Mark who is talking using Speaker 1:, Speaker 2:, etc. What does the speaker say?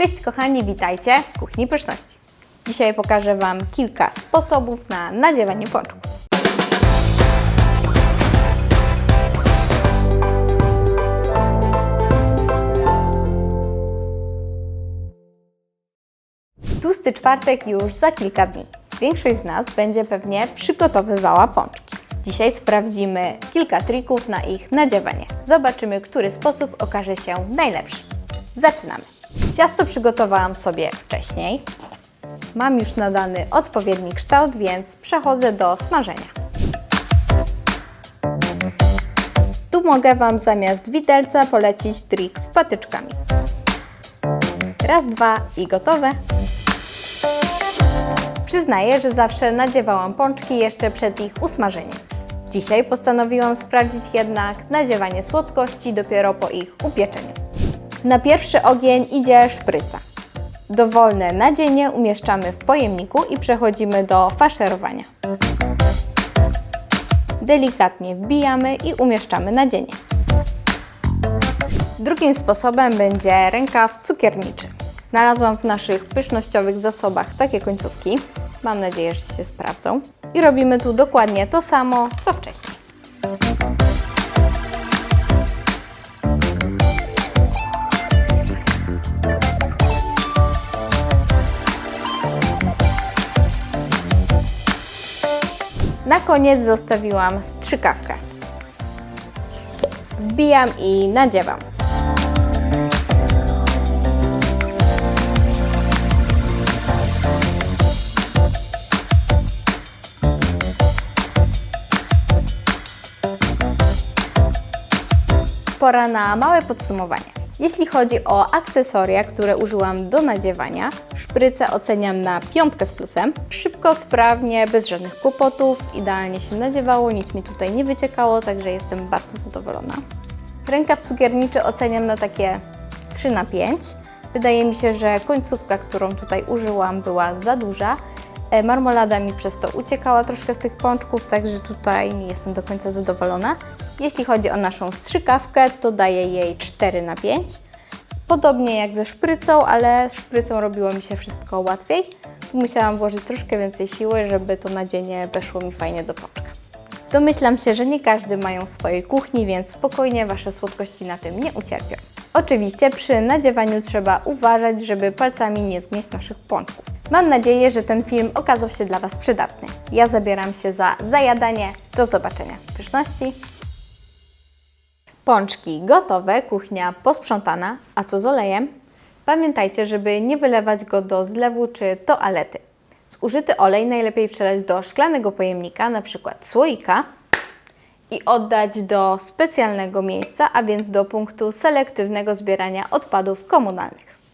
Speaker 1: Cześć kochani, witajcie w Kuchni Pyszności. Dzisiaj pokażę Wam kilka sposobów na nadziewanie pączków. Tłusty czwartek już za kilka dni. Większość z nas będzie pewnie przygotowywała pączki. Dzisiaj sprawdzimy kilka trików na ich nadziewanie. Zobaczymy, który sposób okaże się najlepszy. Zaczynamy. Ciasto przygotowałam sobie wcześniej. Mam już nadany odpowiedni kształt, więc przechodzę do smażenia. Tu mogę Wam zamiast widelca polecić trik z patyczkami. Raz, dwa i gotowe. Przyznaję, że zawsze nadziewałam pączki jeszcze przed ich usmażeniem. Dzisiaj postanowiłam sprawdzić jednak nadziewanie słodkości dopiero po ich upieczeniu. Na pierwszy ogień idzie szpryca. Dowolne nadzienie umieszczamy w pojemniku i przechodzimy do faszerowania. Delikatnie wbijamy i umieszczamy nadzienie. Drugim sposobem będzie rękaw cukierniczy. Znalazłam w naszych pysznościowych zasobach takie końcówki. Mam nadzieję, że się sprawdzą. I robimy tu dokładnie to samo, co wcześniej. Na koniec zostawiłam strzykawkę. Wbijam i nadziewam. Pora na małe podsumowanie. Jeśli chodzi o akcesoria, które użyłam do nadziewania, szprycę oceniam na piątkę z plusem. Szybko, sprawnie, bez żadnych kłopotów, idealnie się nadziewało, nic mi tutaj nie wyciekało, także jestem bardzo zadowolona. Rękaw cukierniczy oceniam na takie 3 na 5. Wydaje mi się, że końcówka, którą tutaj użyłam, była za duża. E, Marmolada mi przez to uciekała troszkę z tych pączków, także tutaj nie jestem do końca zadowolona. Jeśli chodzi o naszą strzykawkę, to daję jej 4 na 5. Podobnie jak ze szprycą, ale szprycą robiło mi się wszystko łatwiej. Musiałam włożyć troszkę więcej siły, żeby to nadzienie weszło mi fajnie do pączka. Domyślam się, że nie każdy mają swojej kuchni, więc spokojnie Wasze słodkości na tym nie ucierpią. Oczywiście przy nadziewaniu trzeba uważać, żeby palcami nie zgnieść naszych pączków. Mam nadzieję, że ten film okazał się dla Was przydatny. Ja zabieram się za zajadanie. Do zobaczenia. Pyszności! Pączki gotowe, kuchnia posprzątana, a co z olejem? Pamiętajcie, żeby nie wylewać go do zlewu czy toalety. Zużyty olej najlepiej przelać do szklanego pojemnika, np. słoika i oddać do specjalnego miejsca, a więc do punktu selektywnego zbierania odpadów komunalnych.